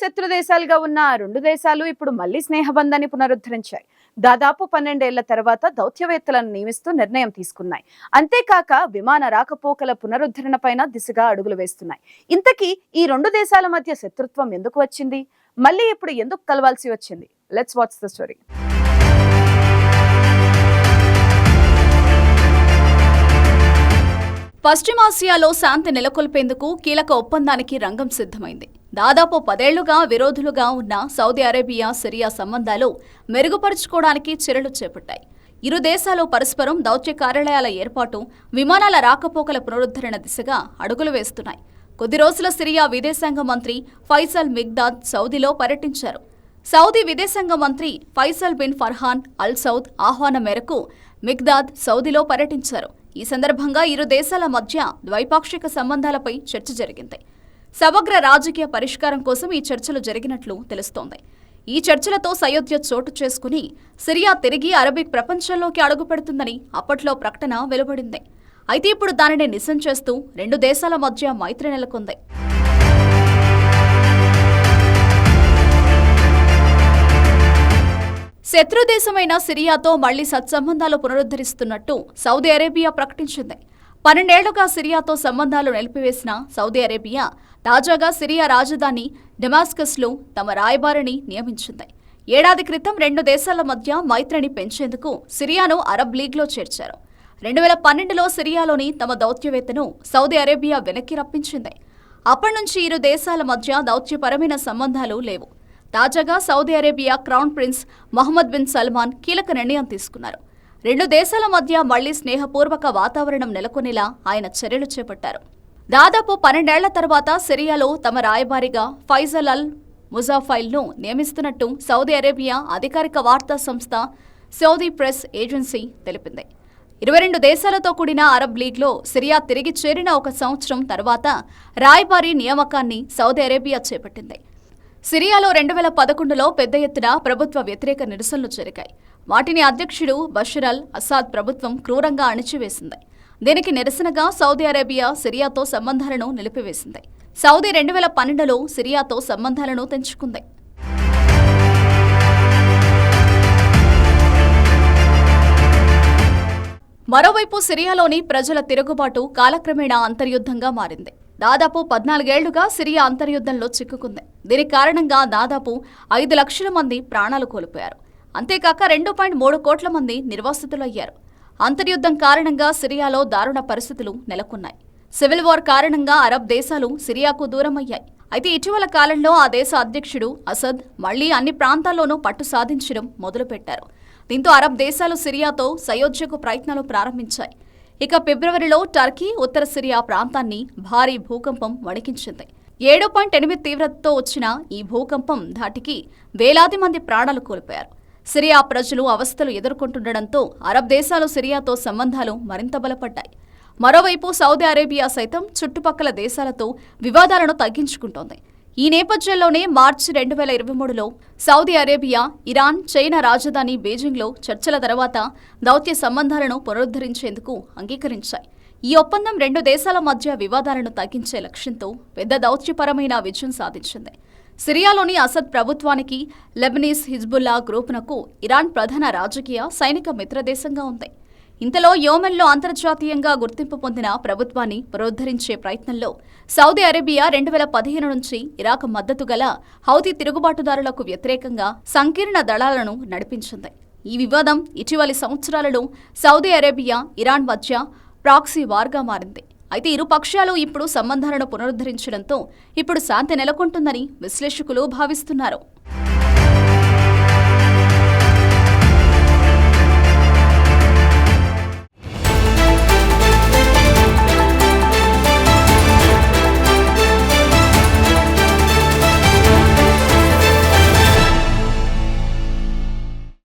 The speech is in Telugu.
శత్రు దేశాలుగా ఉన్న రెండు దేశాలు ఇప్పుడు మళ్ళీ స్నేహబంధాన్ని పునరుద్ధరించాయి. దాదాపు పన్నెండేళ్ళ తర్వాత దౌత్యవేత్తలను నియమిస్తూ నిర్ణయం తీసుకున్నాయి. అంతేకాక విమాన రాకపోకల పునరుద్ధరణ పైన దిశగా అడుగులు వేస్తున్నాయి. ఇంతకీ ఈ రెండు దేశాల మధ్య శత్రుత్వం ఎందుకు వచ్చింది? మళ్ళీ ఇప్పుడు ఎందుకు కలవాల్సి వచ్చింది? లెట్స్ వాచ్ ద స్టోరీ పశ్చిమాసియాలో శాంతి నెలకొల్పేందుకు కీలక ఒప్పందానికి రంగం సిద్ధమైంది. దాదాపు పదేళ్ళుగా విరోధులుగా ఉన్న సౌదీ అరేబియా సిరియా సంబంధాలు మెరుగుపరుచుకోవడానికి చర్యలు చేపట్టాయి. ఇరు దేశాలు పరస్పరం దౌత్య కార్యాలయాల ఏర్పాటు విమానాల రాకపోకల పునరుద్ధరణ దిశగా అడుగులు వేస్తున్నాయి. కొద్ది రోజుల సిరియా విదేశాంగ మంత్రి ఫైసల్ మిగ్దాద్ సౌదీలో పర్యటించారు. సౌదీ విదేశాంగ మంత్రి Faisal bin Farhan Al Saud ఆహ్వానం మేరకు మిగ్దాద్ సౌదీలో పర్యటించారు. ఈ సందర్భంగా ఇరు దేశాల మధ్య ద్వైపాక్షిక సంబంధాలపై చర్చ జరిగింది. సమగ్ర రాజకీయ పరిష్కారం కోసం ఈ చర్చలు జరిగినట్లు తెలుస్తోంది. ఈ చర్చలతో సయోధ్య చోటు చేసుకుని సిరియా తిరిగి అరబిక్ ప్రపంచంలోకి అడుగుపెడుతుందని అప్పట్లో ప్రకటన వెలువడింది. అయితే ఇప్పుడు దానిని నిజం చేస్తూ రెండు దేశాల మధ్య మైత్రి నెలకొంది. శత్రుదేశమైన సిరియాతో మళ్ళీ సత్సంబంధాలు పునరుద్ధరిస్తున్నట్టు సౌదీ అరేబియా ప్రకటించింది. పన్నెండేళ్ళుగా సిరియాతో సంబంధాలు నిలిపివేసిన సౌదీ అరేబియా తాజాగా సిరియా రాజధాని డెమాస్కస్లో తమ రాయబారిని నియమించింది. ఏడాది క్రితం రెండు దేశాల మధ్య మైత్రిని పెంచేందుకు సిరియాను అరబ్ లీగ్లో చేర్చారు. రెండు వేల పన్నెండులో సిరియాలోని తమ దౌత్యవేత్తను సౌదీ అరేబియా వెనక్కి రప్పించింది. అప్పటి నుంచి ఇరు దేశాల మధ్య దౌత్యపరమైన సంబంధాలు లేవు. తాజాగా Saudi Arabia crown prince Mohammed bin Salman కీలక నిర్ణయం తీసుకున్నారు. రెండు దేశాల మధ్య మళ్ళీ స్నేహపూర్వక వాతావరణం నెలకొనేలా ఆయన చర్యలు చేపట్టారు. దాదాపు పన్నెండేళ్ళ తర్వాత సిరియాలో తమ రాయబారిగా ఫైజల్ అల్ ముజాఫైల్ను నియమిస్తున్నట్టు సౌదీ అరేబియా అధికారిక వార్తా సంస్థ సౌదీ ప్రెస్ ఏజెన్సీ తెలిపింది. ఇరవై రెండు దేశాలతో కూడిన అరబ్ లీగ్లో సిరియా తిరిగి చేరిన ఒక సంవత్సరం తర్వాత రాయబారి నియామకాన్ని సౌదీ అరేబియా చేపట్టింది. సిరియాలో రెండు వేల పదకొండులో పెద్ద ఎత్తున ప్రభుత్వ వ్యతిరేక నిరసనలు జరిగాయి. వాటిని అధ్యక్షుడు బషర్ అల్ అసాద్ ప్రభుత్వం క్రూరంగా అణిచివేసింది. దీనికి నిరసనగా సౌదీ అరేబియా సిరియాతో సంబంధాలను నిలిపివేసింది. సౌదీ రెండు వేల పన్నెండులో సిరియాతో సంబంధాలను తెంచుకుంది. మరోవైపు సిరియాలోని ప్రజల తిరుగుబాటు కాలక్రమేణా అంతర్యుద్ధంగా మారింది. దాదాపు పద్నాలుగేళ్ళుగా సిరియా అంతర్యుద్ధంలో చిక్కుకుంది. దీని కారణంగా దాదాపు ఐదు లక్షల మంది ప్రాణాలు కోల్పోయారు. అంతేకాక రెండు పాయింట్ మూడు కోట్ల మంది నిర్వాసితులయ్యారు. అంతర్యుద్ధం కారణంగా సిరియాలో దారుణ పరిస్థితులు నెలకొన్నాయి. సివిల్ వార్ కారణంగా అరబ్ దేశాలు సిరియాకు దూరమయ్యాయి. అయితే ఇటీవల కాలంలో ఆ దేశ అధ్యక్షుడు అసద్ మళ్ళీ అన్ని ప్రాంతాల్లోనూ పట్టు సాధించడం మొదలుపెట్టారు. దీంతో అరబ్ దేశాలు సిరియాతో సయోధ్యకు ప్రయత్నాలు ప్రారంభించాయి. ఇక ఫిబ్రవరిలో టర్కీ ఉత్తర సిరియా ప్రాంతాన్ని భారీ భూకంపం వణికించింది. ఏడు పాయింట్ ఎనిమిది తీవ్రతతో వచ్చిన ఈ భూకంపం ధాటికి వేలాది మంది ప్రాణాలు కోల్పోయారు. సిరియా ప్రజలు అవస్థలు ఎదుర్కొంటుండటంతో అరబ్ దేశాలు సిరియాతో సంబంధాలు మరింత బలపడ్డాయి. మరోవైపు సౌదీ అరేబియా సైతం చుట్టుపక్కల దేశాలతో వివాదాలను తగ్గించుకుంటోంది. ఈ నేపథ్యంలోనే మార్చి రెండు వేల ఇరవై మూడులో సౌదీ అరేబియా ఇరాన్ చైనా రాజధాని బీజింగ్లో చర్చల తర్వాత దౌత్య సంబంధాలను పునరుద్ధరించేందుకు అంగీకరించాయి. ఈ ఒప్పందం రెండు దేశాల మధ్య వివాదాలను తగ్గించే లక్ష్యంతో పెద్ద దౌత్యపరమైన విజయం సాధించింది. సిరియాలోని అసద్ ప్రభుత్వానికి లెబనీస్ హిజ్బుల్లా గ్రూపునకు ఇరాన్ ప్రధాన రాజకీయ సైనిక మిత్రదేశంగా ఉంది. ఇంతలో యోమెన్లో అంతర్జాతీయంగా గుర్తింపు పొందిన ప్రభుత్వాన్ని పునరుద్ధరించే ప్రయత్నంలో సౌదీ అరేబియా రెండు వేల పదిహేను నుంచి ఇరాక్ మద్దతు గల హౌతీ తిరుగుబాటుదారులకు వ్యతిరేకంగా సంకీర్ణ దళాలను నడిపించింది. ఈ వివాదం ఇటీవలి సంవత్సరాలలో సౌదీ అరేబియా ఇరాన్ మధ్య ప్రాక్సీ వార్గా మారింది. అయితే ఇరు పక్షాలు ఇప్పుడు సంబంధాలను పునరుద్ధరించడంతో ఇప్పుడు శాంతి నెలకొంటుందని విశ్లేషకులు భావిస్తున్నారు.